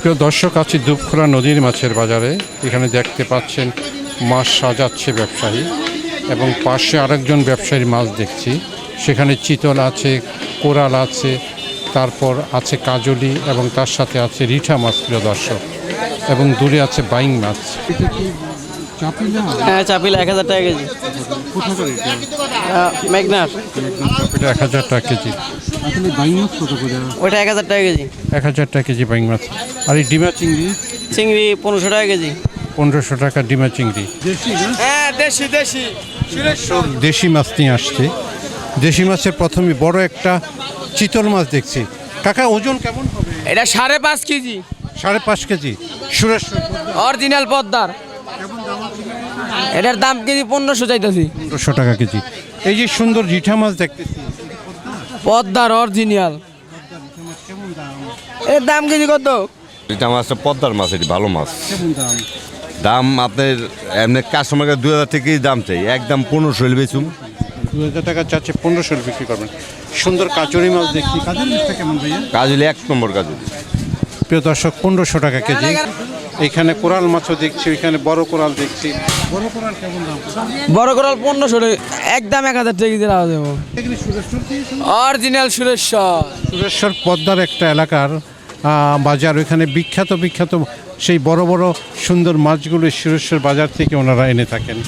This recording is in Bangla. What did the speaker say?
প্রিয় দর্শক আছি দুপখোলা নদীর মাছের বাজারে। এখানে দেখতে পাচ্ছেন মাছ সাজাচ্ছে ব্যবসায়ী এবং পাশে আরেকজন ব্যবসায়ীর মাছ দেখছি। সেখানে চিতল আছে কোরাল আছে তারপর আছে কাজলি এবং তার সাথে আছে রিঠা মাছ প্রিয় দর্শক এবং দূরে আছে বাইং মাছ। হ্যাঁ চাপিলা এক হাজার টাকা কেজি। মেঘনার। এটা এক হাজার টাকা কেজি। আসলে বাইং মাছ কত করে? ওইটা এক হাজার টাকা কেজি। এক হাজার টাকা কেজি বাইং মাছ। আর এই ডিমা চিংড়ি? চিংড়ি পনেরোশো টাকা কেজি। পনেরোশো টাকা ডিমা চিংড়ি। হ্যাঁ দেশি দেশি। দেশি মাছ নিয়ে আসছে। দেশি মাছের প্রথমে বড় একটা চিতল মাছ দেখছি। কাকা ওজন কেমন হবে? এটা সাড়ে পাঁচ কেজি। সাড়ে পাঁচ কেজি। সুরেশ্বর অরিজিনাল পদ্মার। এটার দাম কেজি পনেরোশো চাইতেছি। পনেরোশো টাকা কেজি। এই যে সুন্দর রিঠা মাছ দেখতেছি। পদ্মার অরিজিনাল এর দাম কেজি কত? এটা মাছটা পদ্মার মাছ এটি ভালো মাছ। দাম? আপনার এমনি কাস্টমারকে দুই হাজার টাকাই দাম চাই। একদম পনেরোশো বেচুম দু হাজার টাকা চাচ্ছে পনেরোশো বিক্রি করবেন। সুন্দর কাচুরি মাছ দেখছি কাজুরি মাছটা কেমন ভাইয়া? কাজ হলে এক নম্বর কাজ হলে প্রিয় দর্শক পনেরোশো টাকা কেজি। এখানে কোরাল মাছও দেখছি এখানে বড় কোরাল দেখছি। বড় কোরাল কেমন দাম? বড় করাল পনেরোশো একদম এক হাজার টাকা দেওয়া দেবো অরিজিনাল সুরেশ্বর। সুরেশ্বর পদ্মার একটা এলাকার আহ, বাজার। ওইখানে বিখ্যাত বিখ্যাত সেই বড় বড় সুন্দর মাছগুলো সুরেশ্বর বাজার থেকে ওনারা এনে থাকেন।